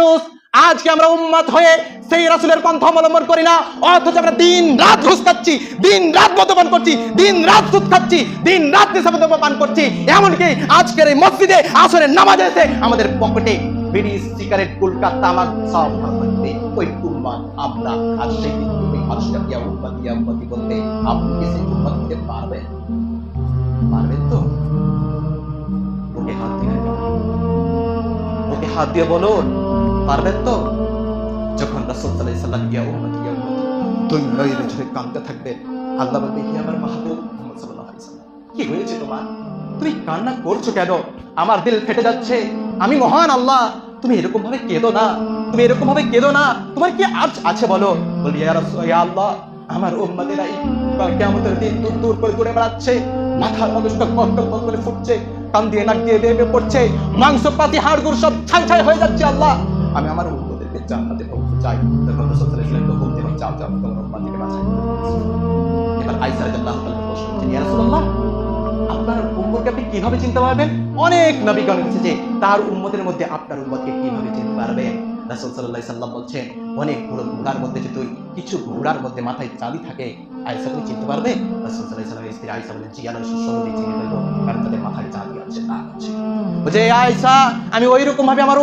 মানুষ, আজকে আমরা উম্মাদ হয়ে সেই রাসুলের পন্থা অবলম্বন করি না। অথচ আমরা দিন রাত ঘুষ খাচ্ছি, দিন রাত মদ্যপান করছি, দিন রাত সুদ খাচ্ছি, দিন রাত নেশা পান করছি। এমনকি আজকের এই মসজিদে, আসরের নামাজ এসে আমাদের পকেটে বিড়ি, সিগারেট গুলকা তামাক সব থাকবে ওই উম্মাদ আমরা আর সেই তুমি মানুষটা দিয়া উম্মাদ উম্মাদি বলতে, আপনি কি সেই উম্মাদ দিতে পারবেন? পারবেন তো? ওকে হাত দিয়ে ওকে হাত দিয়ে বলুন। পারবেন তো? যখন রাসূল আলাইহি সাল্লাম থাকবে, আল্লাহ বলবে, হে আমার মাহবুব মুহাম্মদ আলাইহি সাল্লাম, কি হয়েছে তোমার? তুমি কান্না করছ কেন? আমার দিল ফেটে যাচ্ছে। আমি মহান আল্লাহ। তুমি এরকম ভাবে কেঁদো না। তুমি এরকম ভাবে কেঁদো না। তোমার কি আজ আছে বলো? বলি আল্লাহ, আমার কেমতের দিন দূর দূর করে ঘুরে বেড়াচ্ছে। মাথার মগজটা কট কট ফুটছে, কান দিয়ে নাক দিয়ে পড়ছে মাংস পাতি হাড় গুড় সব ছাই ছাই হয়ে যাচ্ছে, আল্লাহ। আমি আমার উম্মতদেরকে জান্নাতে পৌঁছে চাই। তখন রাসূল সাল্লাল্লাহু আলাইহি ওয়াসাল্লাম হুকুম যাও তোমার বাঁচাই এবার প্রশ্ন আপনার উম্মতকে আপনি কীভাবে চিনতে পারবেন? অনেক নবীগণ এসেছে তার উম্মতের মধ্যে আপনার উম্মতকে কীভাবে চিনতে পারবেন? রাসূল সাল্লাম বলছেন, অনেক বড় ঘোড়ার মধ্যে যদি কিছু ঘোড়ার মধ্যে মাথায় চাঁদি থাকে তুমি চিনতে পারবে স্ত্রী চিনে ফেলব, কারণ তাদের মাথায় আছে তা আছে। যে আয়েশা আমি ওই রকম ভাবে আমার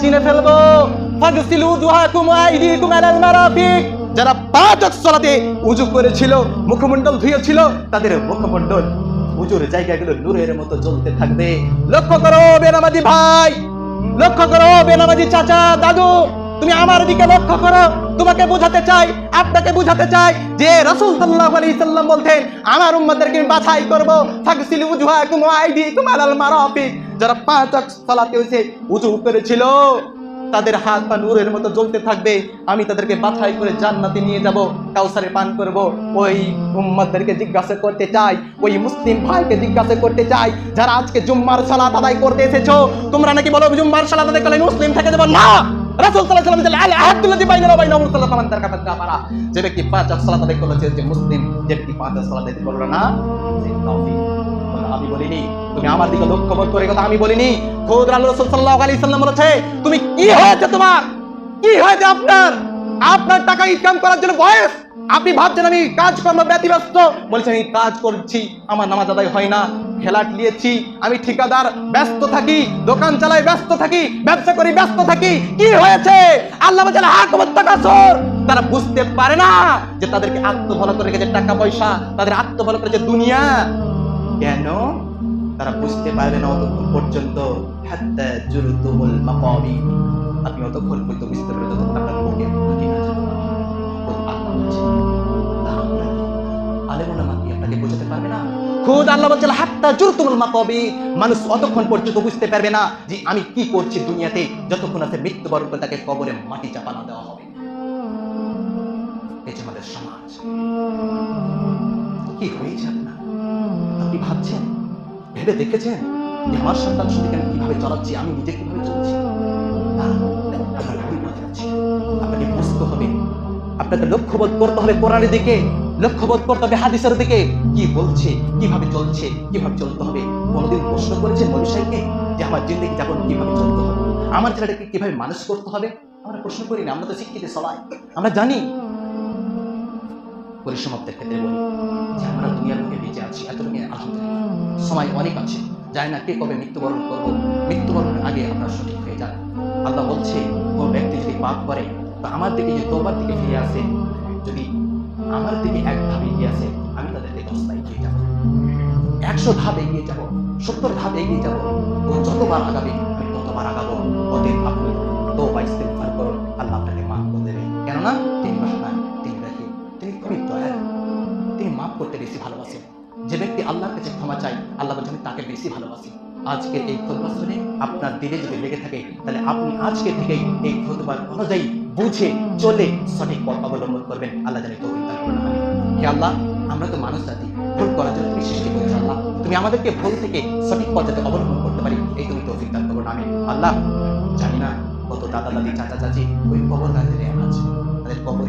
চিনে ফেলব। ফাগসিলু দুহাকুম আইদিকুম আলাল মারাফিক। যারা পাঁচ সালাতে উজু করেছিল, মুখমণ্ডল ধুয়েছিল, তাদের মুখমণ্ডল উজুর জায়গাগুলো নূরের মতো জ্বলতে থাকবে। লক্ষ্য করো বেনামাজি ভাই, লক্ষ্য করো বেনামাজি চাচা, দাদু। তুমি আমার দিকে লক্ষ্য করো। তোমাকে বোঝাতে চাই, আপনাকে বোঝাতে চাই যে রাসূল সাল্লাল্লাহু আলাইহি সাল্লাম বলতেন, আমার উম্মতদেরকে আমি বাছাই করব। ফাগসিলু উজুহাকুম ওয়া আইদিকুম আলাল মারাফিক। যারা পাঁচ সালাতে হইছে উজু করেছিল। তাদের হাত পা নূরের মতো জ্বলতে থাকবে। আমি তাদেরকে বাছাই করে জান্নাতে নিয়ে যাব, কাউসারে পান করব। ওই উম্মতদেরকে জিজ্ঞাসা করতে চাই, ওই মুসলিম ভাইকে জিজ্ঞাসা করতে চাই, যারা আজকে জুম্মার সালাত আদায় করতে এসেছ। তোমরা নাকি বলো, জুম্মার সালাত আদায় করলে মুসলিম থেকে যাব? না! রাসূল সাল্লাল্লাহু আলাইহি আল ওয়া যে ব্যক্তি পাঁচ ওয়াক্ত সালাত আদায় করল যে মুসলিম যে ব্যক্তি পাঁচ ওয়াক্ত সালাত আদায় করল না? সে আমি বলিনি। তুমি আমার দিকে লক্ষ্য করে কথা আমি বলিনি। খোদ রাসূল সাল্লাল্লাহু আলাইহি বলেছে, তুমি কি হয়েছে তোমার? কি হয়েছে আপনার? আপনার টাকা ইনকাম করার জন্য বয়স? আপনি ভাবছেন আমি কাজ কর্ম ব্যতিব্যস্ত? বলছেন আমি কাজ করছি, আমার নামাজ আদায় হয় না। ফ্ল্যাট নিয়েছি আমি ঠিকাদার, ব্যস্ত থাকি, দোকান চালাই, ব্যস্ত থাকি, ব্যবসা করি, ব্যস্ত থাকি। কি হয়েছে? আল্লাহ হাকমত্তাকাসর তারা বুঝতে পারে না যে তাদেরকে আত্মভালো করে রেখেছে টাকা পয়সা, তাদের আত্মভালো করেছে দুনিয়া। কেন? তারা বুঝতে পারবে না অতক্ষণ পর্যন্ত। আপনি অতক্ষণ পর্যন্ত বুঝতে পারবেন যতক্ষণ আপনার বুকে হাঁটি না যাবে আল্লাহ বলছে তা আপনাকে আলেমুলামা আপনাকে বোঝাতে পারবে না? খোদ আল্লাহ বলছে হাত্তা জুরতুমুল মাকাবি। মানুষ অতক্ষণ পর্যন্ত বুঝতে পারবে না যে আমি কি করছি দুনিয়াতে, যতক্ষণ আছে মৃত্যুবরণ করে তাকে কবরে মাটি চাপা না দেওয়া হবে। এই আমাদের সমাজ। কি হয়েছে আপনার? আপনি ভাবছেন, ভেবে দেখেছেন যে আমার সন্তান শুধুকে আমি কীভাবে চালাচ্ছি, আমি নিজে কীভাবে চলছি। আপনাকে বুঝতে হবে। আপনাকে লক্ষ্যবোধ করতে হবে কোরআনের দিকে। লক্ষ্যবোধ করতে হবে হাদিসের দিকে। কি বলছে, কীভাবে চলছে, কীভাবে চলতে হবে? কোনোদিন প্রশ্ন করেছেন নবী সাহেবকে যে আমার জিন্দগি যাপন কীভাবে চলতে হবে? আমার ছেলেটাকে কীভাবে মানুষ করতে হবে? আমরা প্রশ্ন করি না, আমরা তো শিক্ষিত সবাই। আমরা জানি। পরিসমাপ্তের ক্ষেত্রে বলি যে আমরা দুনিয়ার বুকে বেঁচে আছি এতটুকু আলহামদুলিল্লাহ। সময় অনেক আছে। জানি না কে কবে মৃত্যুবরণ করব। মৃত্যুবরণের আগে আমরা সঠিক হয়ে যান আল্লাহ বলছে, কোন ব্যক্তি যদি পাপ করে বা আমার দিকে যে তোবার দিকে ফিরে আসে, যদি আমার দিকে এক ধাপ এগিয়ে আসে আমি তাদেরকে দশটা এগিয়ে যাব। একশো ধাপ এগিয়ে যাব, সত্তর ধাপ এগিয়ে যাব। ও যতবার আগাবে, আমি ততবার আগাবো। অতএব আপনি তো বা ইস্তেগফার করুন, আল্লাহ আপনাকে মাফ করে দেবে। কেননা তিনি রহমান, তিনি রাহিম, তিনি খুবই দয়ালু। তিনি মাফ করতে বেশি ভালোবাসেন যে ব্যক্তি আল্লাহর কাছে ক্ষমা চাই আল্লাহ বলছেন তাকে বেশি ভালোবাসি। আজকে এই খুতবা শুনে আপনার দিলে যদি লেগে থাকে, তাহলে আপনি আজকে থেকেই এই খুতবার অনুযায়ী বুঝে, চলে সঠিক পথ অবলম্বন করবেন। আল্লাহ জানি তৌফিক হে আল্লাহ, আমরা তো মানুষ জাতি, ভুল করার জন্য তুমি সৃষ্টি করেছ আল্লাহ তুমি আমাদেরকে ভুল থেকে সঠিক পথ যাতে অবলম্বন করতে পারি, এই তুমি তৌফিক দান করুন আমি আল্লাহ, জানি না কত দাদা দাদি চাচা চাচি ওই কবর গাছে আছে, তাদের কবরের